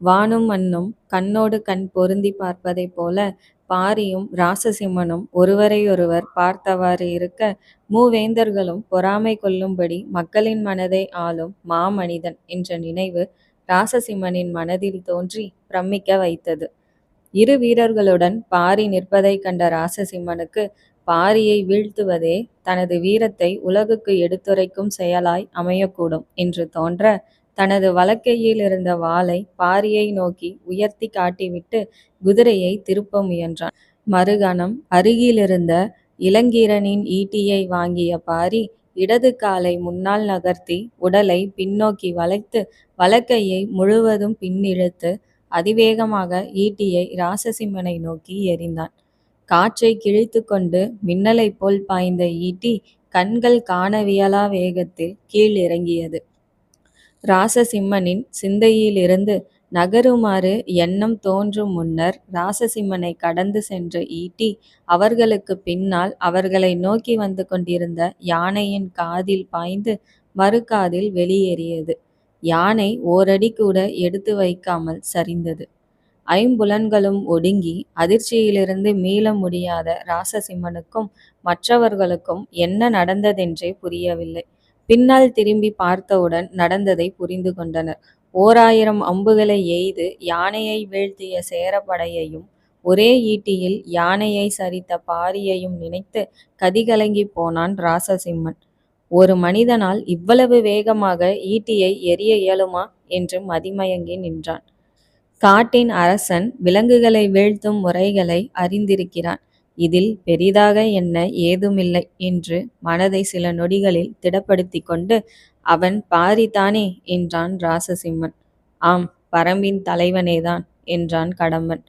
வானும் மண்ணும் கண்ணோடு கண் பொருந்தி பார்ப்பதைப் போல பாரியும் ராசசிம்மனும் ஒருவரையொருவர் பார்த்தவாறு இருக்க மூவேந்தர்களும் பொறாமை கொள்ளும்படி மக்களின் மனதை ஆளும் மாமனிதன் என்ற நினைவு ராசசிம்மனின் மனதில் தோன்றி பிரமிக்க வைத்தது. இரு வீரர்களுடன் பாரி நிற்பதைக் கண்ட ராசசிம்மனுக்கு பாரியை வீழ்த்துவதே தனது வீரத்தை உலகுக்கு எடுத்துரைக்கும் செயலாய் அமையக்கூடும் என்று தோன்ற தனது வலக்கையிலிருந்த வாளை பாரியை நோக்கி உயர்த்திக் காட்டிவிட்டு குதிரையைத் திருப்ப முயன்றான். மறுகணம் அருகிலிருந்த இளங்கீரனின் ஈட்டியை வாங்கிய பாரி இடது காலை முன்னால் நகர்த்தி உடலை பின்னோக்கி வளைத்து வலக்கையை முழுவதும் பின்னிழுத்து அதிவேகமாக ஈட்டியை ராசசிம்மனை நோக்கி எறிந்தான். காற்றைக் கிழித்துக்கொண்டு மின்னலைப் போல் பாய்ந்த ஈட்டி கண்கள் காணவியலா வேகத்தில் கீழ் ராசசிம்மனின் சிந்தையிலிருந்து நகருமாறு எண்ணம் தோன்றும் முன்னர் ராசசிம்மனை கடந்து சென்று ஈட்டி அவர்களுக்குப் பின்னால் அவர்களை நோக்கி வந்து கொண்டிருந்த யானையின் காதில் பாய்ந்து மறுகாதில் வெளியேறியது. யானை ஓரடி கூட எடுத்து வைக்காமல் சரிந்தது. ஐம்புலன்களும் ஒடுங்கி அதிர்ச்சியிலிருந்து மீள முடியாத ராசசிம்மனுக்கும் மற்றவர்களுக்கும் என்ன நடந்ததென்றே புரியவில்லை. பின்னால் திரும்பி பார்த்தவுடன் நடந்ததை புரிந்து கொண்டனர். ஓராயிரம் அம்புகளை எய்து யானையை வீழ்த்திய சேரப்படையையும் ஒரே ஈட்டியில் யானையை சரித்த பாரியையும் நினைத்து கதிகலங்கி போனான் ராசசிம்மன் ஒரு மனிதனால் இவ்வளவு வேகமாக ஈட்டியை எறிய இயலுமா என்று மதிமயங்கி நின்றான். காட்டின் அரசன் விலங்குகளை வீழ்த்தும் முறைகளை அறிந்திருக்கிறான். இதில் பெரிதாக என்ன ஏதுமில்லை என்று மனதை சில நொடிகளில் திடப்படுத்திக் கொண்டு அவன் பாரிதானே என்றான் ராசசிம்மன் ஆம் பரம்பின் தலைவனேதான் என்றான் கடம்பன்.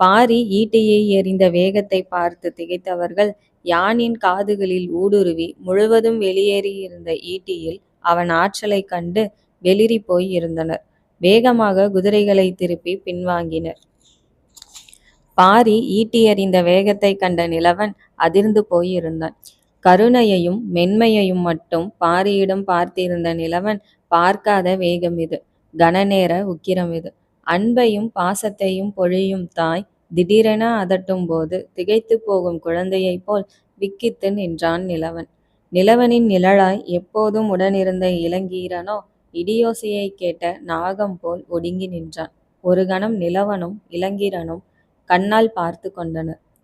பாரி ஈட்டியை எறிந்த வேகத்தை பார்த்து திகைத்தவர்கள் யானின் காதுகளில் ஊடுருவி முழுவதும் வெளியேறியிருந்த ஈட்டியில் அவன் ஆற்றலைக் கண்டு வெளிரி போய் இருந்தனர். வேகமாக குதிரைகளை திருப்பி பின்வாங்கினர். பாரி ஈட்டி எறிந்த வேகத்தைக் கண்ட நிலவன் அதிர்ந்து போயிருந்தான். கருணையையும் மென்மையையும் மட்டும் பாரியிடம் பார்த்திருந்த நிலவன் பார்க்காத வேகம் இது. கனநேர உக்கிரம் இது. அன்பையும் பாசத்தையும் பொழியும் தாய் திடீரென அதட்டும் போது திகைத்து போகும் குழந்தையைப் போல் விக்கித்து நின்றான் நிலவன். நிலவனின் நிழலாய் எப்போதும் உடனிருந்த இளங்கீரனோ இடியோசையைக் கேட்ட நாகம் போல் ஒடுங்கி நின்றான். ஒரு கணம் நிலவனும் இளங்கீரனும் கண்ணால் பார்த்துக் கொண்டனர்.